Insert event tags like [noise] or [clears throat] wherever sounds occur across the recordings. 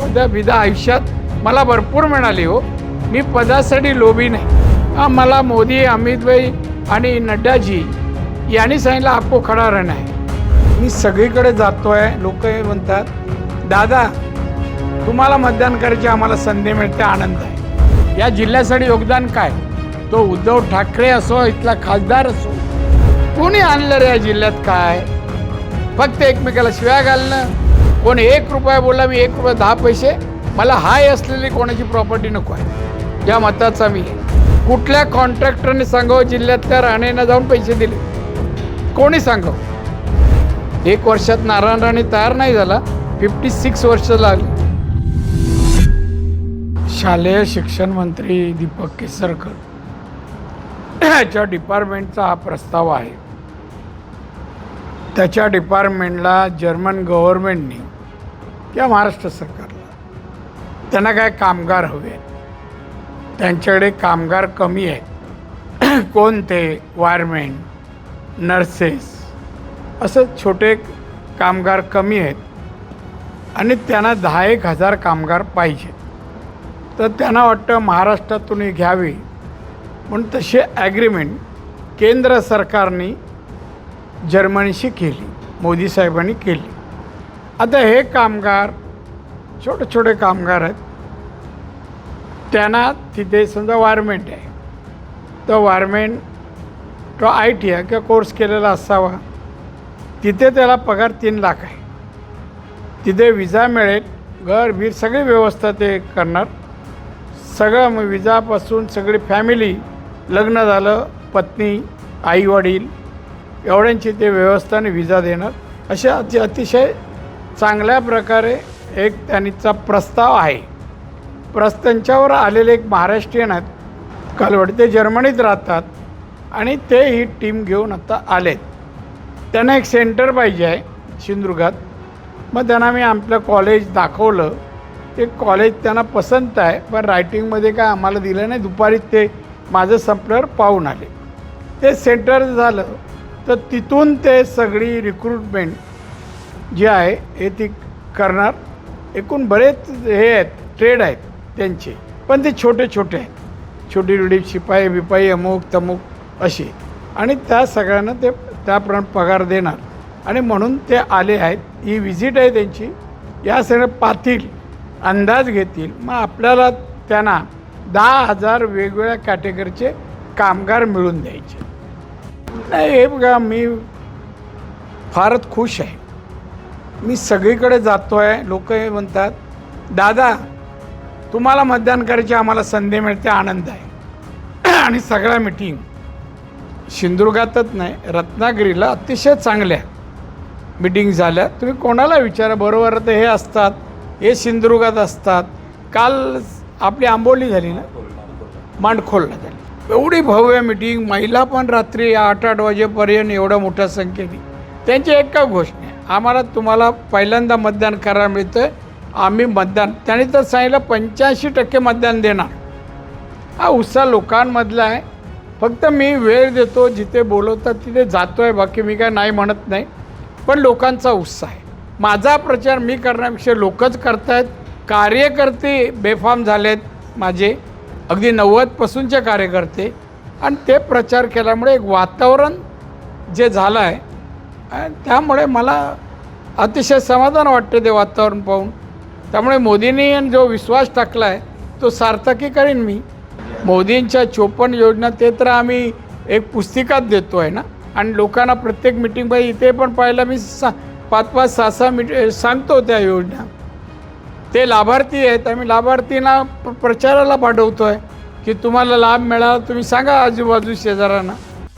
पदं विधा आयुष्यात मला भरपूर मिळाली हो. मी पदासाठी लोभी नाही. मला मोदी अमितभाई आणि नड्डाजी यांनी सांगितलं आपको खडा रण आहे मी सगळीकडे जातो आहे लोक हे म्हणतात दादा तुम्हाला मतदान करायची आम्हाला संधी मिळते आनंद आहे. या जिल्ह्यासाठी योगदान काय? तो उद्धव ठाकरे असो इथला खासदार असो. कोणी आणलं रे या जिल्ह्यात काय? फक्त एकमेकाला शिव्या घालणं? कोण एक रुपया बोलला मी एक रुपया दहा पैसे मला हाय असलेली कोणाची प्रॉपर्टी नको आहे. या मताचा मी कुठल्या कॉन्ट्रॅक्टरने सांगावं जिल्ह्यातल्या राणेंना जाऊन पैसे दिले? कोणी सांगावं? एक वर्षात नारायण राणे तयार नाही झाला फिफ्टी सिक्स वर्ष लागली शालेय शिक्षण मंत्री दीपक केसरकर. [clears throat] याच्या डिपार्टमेंटचा हा प्रस्ताव आहे. त्याच्या डिपार्टमेंटला जर्मन गव्हर्मेंटनी किंवा महाराष्ट्र सरकारला त्यांना काय कामगार हवे आहेत? त्यांच्याकडे कामगार कमी आहेत. [clears throat] कोणते? वायरमेन नर्सेस असं छोटे कामगार कमी आहेत. आणि त्यांना दहा एक हजार कामगार पाहिजे तर त्यांना वाटतं महाराष्ट्रातून घ्यावी. म्हणून तसे ॲग्रीमेंट केंद्र सरकारने जर्मनीशी केली मोदी साहेबांनी केली. आता हे कामगार छोटे छोटे कामगार आहेत. त्यांना तिथे समजा वारमेंट आहे. तर वारमेंट तो आय टी आहे किंवा कोर्स केलेला असावा. तिथे त्याला पगार तीन लाख आहे. तिथे विजा मिळेल. घर बीर सगळी व्यवस्था ते करणार. सगळं मग विजापासून सगळी फॅमिली लग्न झालं पत्नी आईवडील एवढ्यांची ते व्यवस्थाने विजा देणार असे अति अतिशय चांगल्या प्रकारे एक त्यांचा प्रस्ताव आहे. प्रस त्यांच्यावर आलेले एक महाराष्ट्रीयन आहेत कालवड. ते जर्मनीत राहतात आणि ते ही टीम घेऊन आता आलेत. त्यांना एक सेंटर पाहिजे आहे सिंधुदुर्गात. मग त्यांना मी आपलं कॉलेज दाखवलं. ते कॉलेज त्यांना पसंत आहे पण रायटिंगमध्ये काय आम्हाला दिलं नाही. दुपारी ते माझं संपल्यावर पाहून आले. ते सेंटर झालं. तर तिथून ते सगळी रिक्रुटमेंट जी आहे हे ती करणार. एकूण बरेच हे आहेत ट्रेड आहेत त्यांचे. पण ते छोटे छोटे आहेत. छोटी छोटी शिपाई बिपाई अमुक तमुक असे आणि त्या सगळ्यांना ते त्याप्रमाणे पगार देणार. आणि म्हणून ते आले आहेत. ही विजिट आहे त्यांची. या सगळं पातील अंदाज घेतील. मग आपल्याला त्यांना दहा हजार वेगवेगळ्या कॅटेगरीचे कामगार मिळून द्यायचे. नाही हे बघा मी फारच खुश आहे. मी सगळीकडे जातो आहे लोक हे म्हणतात दादा तुम्हाला मतदान करायची आम्हाला संधी मिळते आनंद आहे. [clears throat] आणि सगळ्या मिटिंग सिंधुदुर्गातच नाही रत्नागिरीला अतिशय चांगल्या मिटिंग झाल्या. तुम्ही कोणाला विचारा बरोबर तर हे असतात हे सिंधुदुर्गात असतात. काल आपली आंबोली झाली ना? मांडखोलला. झाली एवढी भव्य मिटिंग महिला पण रात्री आठ आठ वाजेपर्यंत एवढ्या मोठ्या संख्येने. त्यांची एक का घोषणा आहे आम्हाला तुम्हाला पहिल्यांदा मतदान करायला मिळतं आम्ही मतदान त्याने तर सांगितलं पंच्याऐंशी टक्के मतदान देणार. हा उत्साह लोकांमधला आहे. फक्त मी वेळ देतो जिथे बोलवतात तिथे जातो आहे बाकी मी काय नाही म्हणत नाही. पण लोकांचा उत्साह आहे. माझा प्रचार मी करण्यापेक्षा लोकच करत आहेत कार्यकर्ते बेफाम झालेत माझे. अगदी नव्वदपासूनचे कार्यकर्ते आणि ते प्रचार केल्यामुळे एक वातावरण जे झालं आहे आणि त्यामुळे मला अतिशय समाधान वाटते ते वातावरण पाहून. त्यामुळे मोदींनी जो विश्वास टाकला आहे तो सार्थकी करीन मी. मोदींच्या चोपन्न योजना ते तर आम्ही एक पुस्तिकात देतो आहे ना? आणि लोकांना प्रत्येक मिटिंगमध्ये इथे पण पाहायला मी सा पाच पाच सहा सहा मिट सांगतो त्या योजना. ते लाभार्थी आहेत. आम्ही लाभार्थींना प्रचाराला पाठवतो आहे की तुम्हाला लाभ मिळाला तुम्ही सांगा आजूबाजू शेजाऱ्यांना.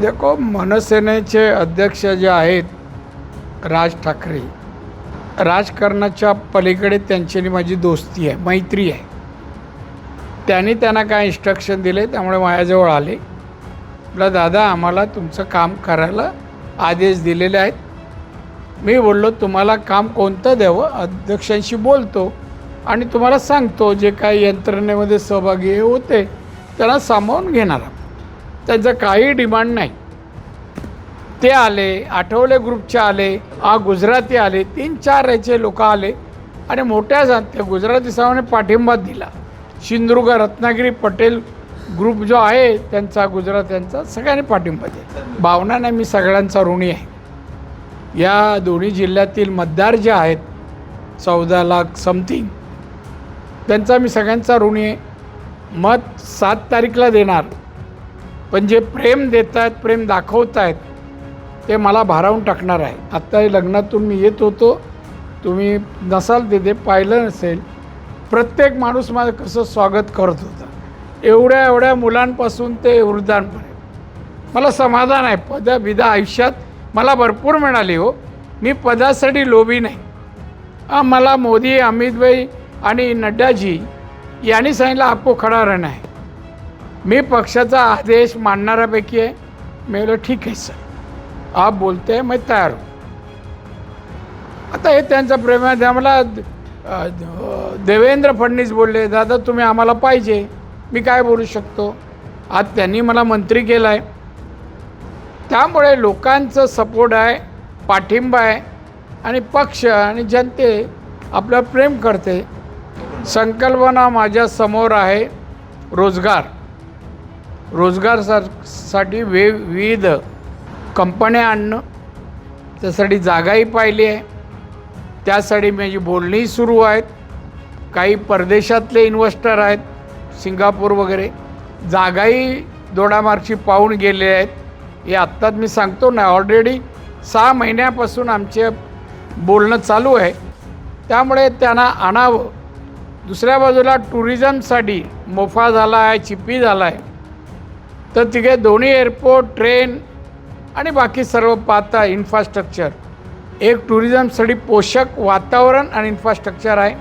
देखो मनसेनेचे अध्यक्ष जे आहेत राज ठाकरे. राजकारणाच्या पलीकडे त्यांची माझी दोस्ती आहे मैत्री आहे. त्यांनी त्यांना काय इन्स्ट्रक्शन दिले त्यामुळे माझ्याजवळ आले. आपला दादा आम्हाला तुमचं काम करायला आदेश दिलेले आहेत. मी बोललो तुम्हाला काम कोणतं द्यावं? अध्यक्षांशी बोलतो. आणि तुम्हाला सांगतो जे काही यंत्रणेमध्ये सहभागी हे होते त्यांना सामावून घेणार आहोत. त्यांचं काही डिमांड नाही. ते आले आठवले ग्रुपचे आले आ गुजराती आले तीन चार याचे लोक आले आणि मोठ्या ते गुजराती सामाने पाठिंबा दिला. सिंधुदुर्ग रत्नागिरी पटेल ग्रुप जो आहे त्यांचा गुजरात्यांचा सगळ्यांनी पाठिंबा दिला. भावनाने मी सगळ्यांचा ऋणी आहे. या दोन्ही जिल्ह्यातील मतदार जे आहेत चौदा लाख समथिंग त्यांचा मी सगळ्यांचा ऋणी. आहे मत सात तारीखला देणार. पण जे प्रेम देत आहेत प्रेम दाखवत आहेत ते मला भारावून टाकणार आहे. आत्ता हे लग्नातून मी येत होतो. तुम्ही नसाल तिथे पाहिलं नसेल प्रत्येक माणूस माझं कसं स्वागत करत होता. एवढ्या एवढ्या मुलांपासून ते वृद्धांपर्यंत. मला समाधान आहे. पद विधा आयुष्यात मला भरपूर मिळाली हो. मी पदासाठी लोभी नाही. मला मोदी अमितभाई आणि नड्डाजी यांनी सांगितलं आपको खडा रहना है मी पक्षाचा आदेश मानणाऱ्यापैकी आहे. मी बोलो ठीक आहे सर. आप बोलते आहे मैं तयार हो आता हे त्यांचा प्रेम आहे. आम्हाला देवेंद्र फडणवीस बोलले दादा तुम्ही आम्हाला पाहिजे. मी काय बोलू शकतो? आज त्यांनी मला मंत्री केला आहे त्यामुळे लोकांचं सपोर्ट आहे पाठिंबा आहे आणि पक्ष आणि जनते आपलं प्रेम करते. संकल्पना माझ्यासमोर आहे रोजगार. रोजगारसाठी वे विविध कंपन्या आणणं त्यासाठी जागाही पाहिली आहे. त्यासाठी माझी बोलणीही सुरू आहेत. काही परदेशातले इन्व्हेस्टर आहेत सिंगापूर वगैरे. जागाही दोडामार्गची पाहून गेले आहेत. हे आत्ताच मी सांगतो ना ऑलरेडी सहा महिन्यापासून आमचे बोलणं चालू आहे. त्यामुळे त्यांना आणावं. दुसऱ्या बाजूला टुरिझमसाठी मोफा झाला आहे चिप्पी झाला आहे. तर तिथे दोन्ही एअरपोर्ट ट्रेन आणि बाकी सर्व पाहता इन्फ्रास्ट्रक्चर एक टुरिझमसाठी पोषक वातावरण आणि इन्फ्रास्ट्रक्चर आहे.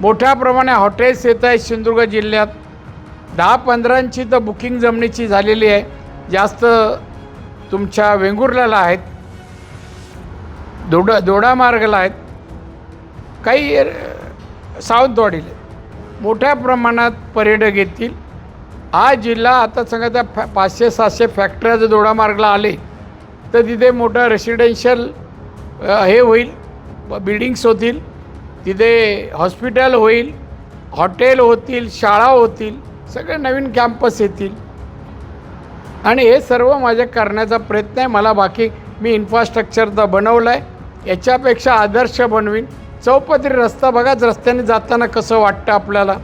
मोठ्या प्रमाणे हॉटेल्स येत आहेत सिंधुदुर्ग जिल्ह्यात. दहा पंधरांची तर बुकिंग जमिनीची झालेली आहे. जास्त तुमच्या वेंगुर्ल्याला आहेत. दोडा दोडामार्गला आहेत. काही सावंतवाडीला. मोठ्या प्रमाणात पर्यटक येतील. हा जिल्हा आता सांगा त्या फॅ पाचशे सातशे फॅक्टऱ्या जर दोडामार्गला आले तर तिथे मोठं रेसिडेन्शियल हे होईल बिल्डिंग्स होतील तिथे हॉस्पिटल होईल हॉटेल होतील शाळा होतील सगळे नवीन कॅम्पस येतील. आणि हे सर्व माझ्या करण्याचा प्रयत्न आहे मला बाकी मी इन्फ्रास्ट्रक्चर तर बनवलं आहे याच्यापेक्षा आदर्श बनवीन. चौपदरी रस्ता बघाच रस्त्याने जाताना कसं वाटतं आपल्याला.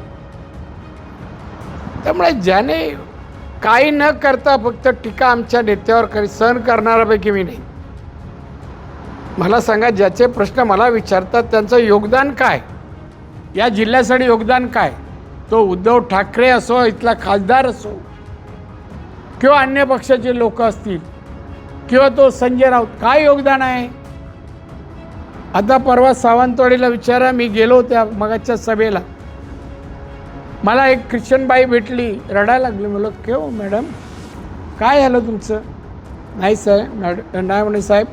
त्यामुळे ज्याने काही न करता फक्त टीका आमच्या नेत्यावर करी सहन करणाऱ्यापैकी मी नाही. मला सांगा ज्याचे प्रश्न मला विचारतात त्यांचं योगदान काय? या जिल्ह्यासाठी योगदान काय? तो उद्धव ठाकरे असो इथला खासदार असो किंवा अन्य पक्षाचे लोक असतील किंवा तो संजय राऊत काय योगदान आहे? आता परवा सावंतवाडीला विचारा मी गेलो त्या मगाच्या सभेला. मला एक ख्रिश्चन बाई भेटली रडायला लागली. म्हणलं केव मॅडम काय झालं तुमचं? नाही साहेब मॅड नाही म्हणे साहेब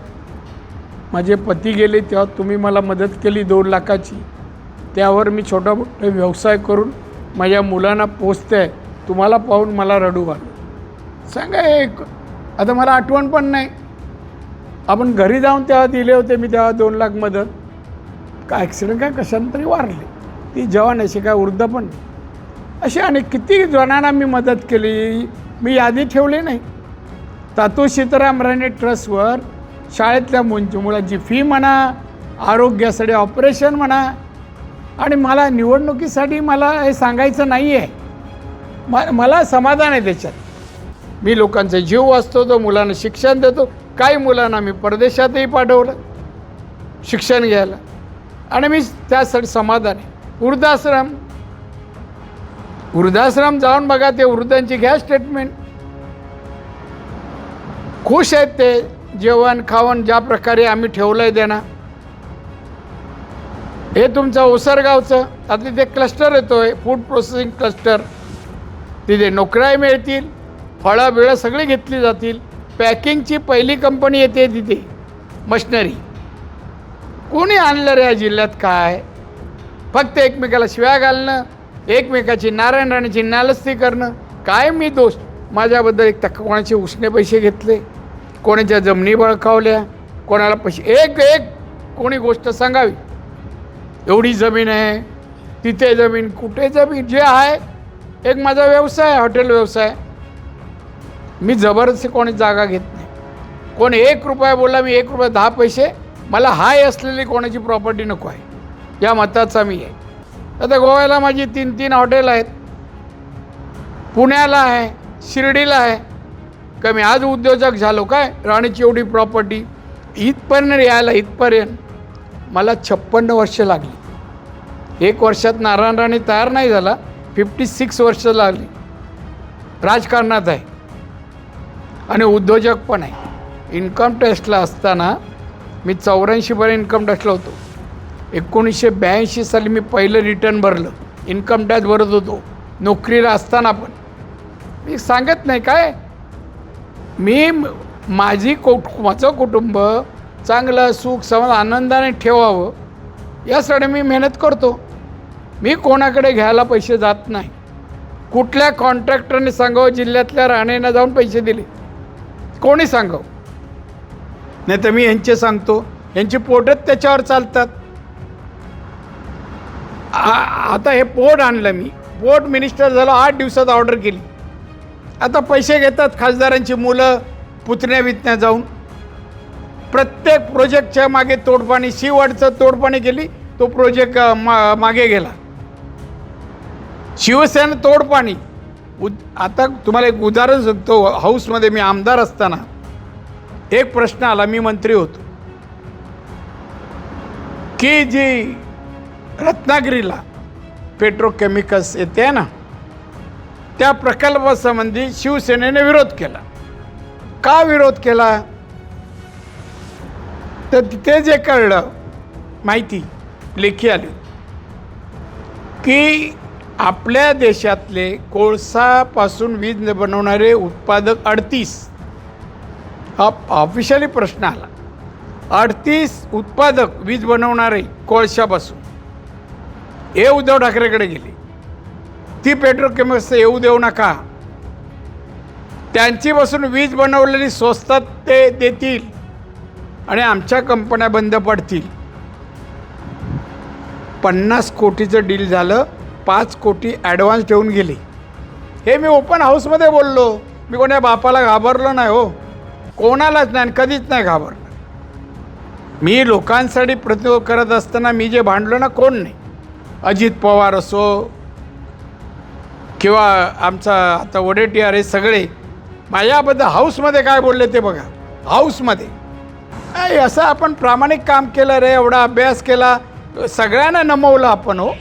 माझे पती गेले तेव्हा तुम्ही मला मदत केली दोन लाखाची. त्यावर मी छोटा मोठा व्यवसाय करून माझ्या मुलांना पोचते आहे तुम्हाला पाहून मला रडू आलं सांगा एक आता मला आठवण पण नाही. आपण घरी जाऊन तेव्हा दिले होते मी तेव्हा दोन लाख मदत. का ॲक्सिडेंट काय कशानं तरी वारले ती जवान अशी काय वृद्ध पण नाही. असे अनेक किती जणांना मी मदत केली मी यादी ठेवली नाही. तातू सीताराम राणे ट्रस्टवर शाळेतल्या मुंची मुलांची फी म्हणा आरोग्यासाठी ऑपरेशन म्हणा आणि मला निवडणुकीसाठी मला हे सांगायचं नाही आहे म मला समाधान आहे त्याच्यात. मी लोकांचा जीव वाचतो तो मुलांना शिक्षण देतो काही मुलांना मी परदेशातही पाठवलं शिक्षण घ्यायला. आणि मी त्यासाठी समाधान. वृद्धाश्रम. वृद्धाश्रम जाऊन बघा ते वृद्धांची घ्या स्टेटमेंट खुश आहेत ते जेवण खावण ज्या प्रकारे आम्ही ठेवलं आहे त्यांना. हे तुमचं ओसरगावचं आता तिथे क्लस्टर येतो आहे फूड प्रोसेसिंग क्लस्टर तिथे नोकऱ्याही मिळतील फळं बिळं सगळी घेतली जातील. पॅकिंगची पहिली कंपनी येते तिथे. मशिनरी. कोणी आणलं रे या जिल्ह्यात काय? फक्त एकमेकाला शिव्या घालणं एकमेकाची नारायण राणेची नालस्ती करणं. काय मी दोष? माझ्याबद्दल एक तक कोणाचे उसने पैसे घेतले? कोणाच्या जमिनी बळकावल्या? कोणाला पैसे? एक एक! कोणी गोष्ट सांगावी? एवढी जमीन आहे. तिथे जमीन कुठे जमीन? जे आहे. एक माझा व्यवसाय हॉटेल व्यवसाय. मी जबरदस्ती कोणी जागा घेत नाही. कोण एक रुपया बोलला मी एक रुपया दहा पैसे मला हाय असलेली कोणाची प्रॉपर्टी नको आहे. या मताचा मी आहे. आता गोव्याला माझी तीन तीन हॉटेल आहेत. पुण्याला आहे शिर्डीला आहे. का मी आज उद्योजक झालो काय? राणीची एवढी प्रॉपर्टी इथपर्यंत यायला इथपर्यंत मला छप्पन्न वर्ष लागली. एक वर्षात नारायण राणे तयार नाही झाला फिफ्टी सिक्स वर्ष लागली. राजकारणात आहे. आणि उद्योजक पण आहे. इन्कम टॅक्सला असताना मी चौऱ्याऐंशीपर्यंत इन्कम टॅक्सला होतो. एकोणीसशे ब्याऐंशी साली मी पहिलं रिटर्न भरलं. इन्कम टॅक्स भरत होतो. नोकरीला असताना पण. मी सांगत नाही काय? मी माझी कोट माझं कुटुंब चांगलं सुख समज आनंदाने ठेवावं यासाठी मी मेहनत करतो. मी कोणाकडे घ्यायला पैसे जात नाही. कुठल्या कॉन्ट्रॅक्टरने सांगावं जिल्ह्यातल्या राणेनं जाऊन पैसे दिले. कोणी सांगाव? नाही तर मी यांचे सांगतो. यांची पोटच त्याच्यावर चालतात. आता हे पोट आणलं मी. पोट मिनिस्टर झालं आठ दिवसात ऑर्डर केली. आता पैसे घेतात खासदारांची मुलं पुतण्या वितण्या जाऊन. प्रत्येक प्रोजेक्टच्या मागे तोडपाणी शिवडचं तोडपाणी केली तो प्रोजेक्ट मा मागे गेला. शिवसेना तोडपाणी. उद आता तुम्हाला एक उदाहरण सांगतो. हाऊसमध्ये मी आमदार असताना एक प्रश्न आला मी मंत्री होतो. की जी रत्नागिरीला पेट्रोकेमिकल्स येते आहे ना त्या प्रकल्पासंबंधी शिवसेनेने विरोध केला. का विरोध केला? तर तिथे जे कळलं माहिती लेखी आली की आपल्या देशातले कोळसापासून वीज बनवणारे उत्पादक अडतीस. हा ऑफिशियली प्रश्न आला. अडतीस उत्पादक वीज बनवणारे कोळशापासून. हे उद्धव ठाकरेकडे गेले. ती पेट्रोकेमिकल्स येऊ देऊ नका. त्यांचीपासून वीज बनवलेली स्वस्तात ते देतील. आणि आमच्या कंपन्या बंद पडतील. पन्नास कोटीचं डील झालं. पाच कोटी ॲडव्हान्स ठेवून गेली. हे मी ओपन हाऊसमध्ये बोललो. मी कोण्या बापाला घाबरलो नाही हो. कोणालाच नाही आणि कधीच नाही घाबरलं मी लोकांसाठी प्रतिरोध करत असताना मी जे भांडलो ना कोण नाही. अजित पवार असो किंवा आमचा आता वडेटीआर हे सगळे. माझ्याबद्दल हाऊसमध्ये काय बोलले ते बघा. हाऊसमध्ये असं आपण प्रामाणिक काम केलं रे एवढा अभ्यास केला. सगळ्यांना नमवलं आपण हो.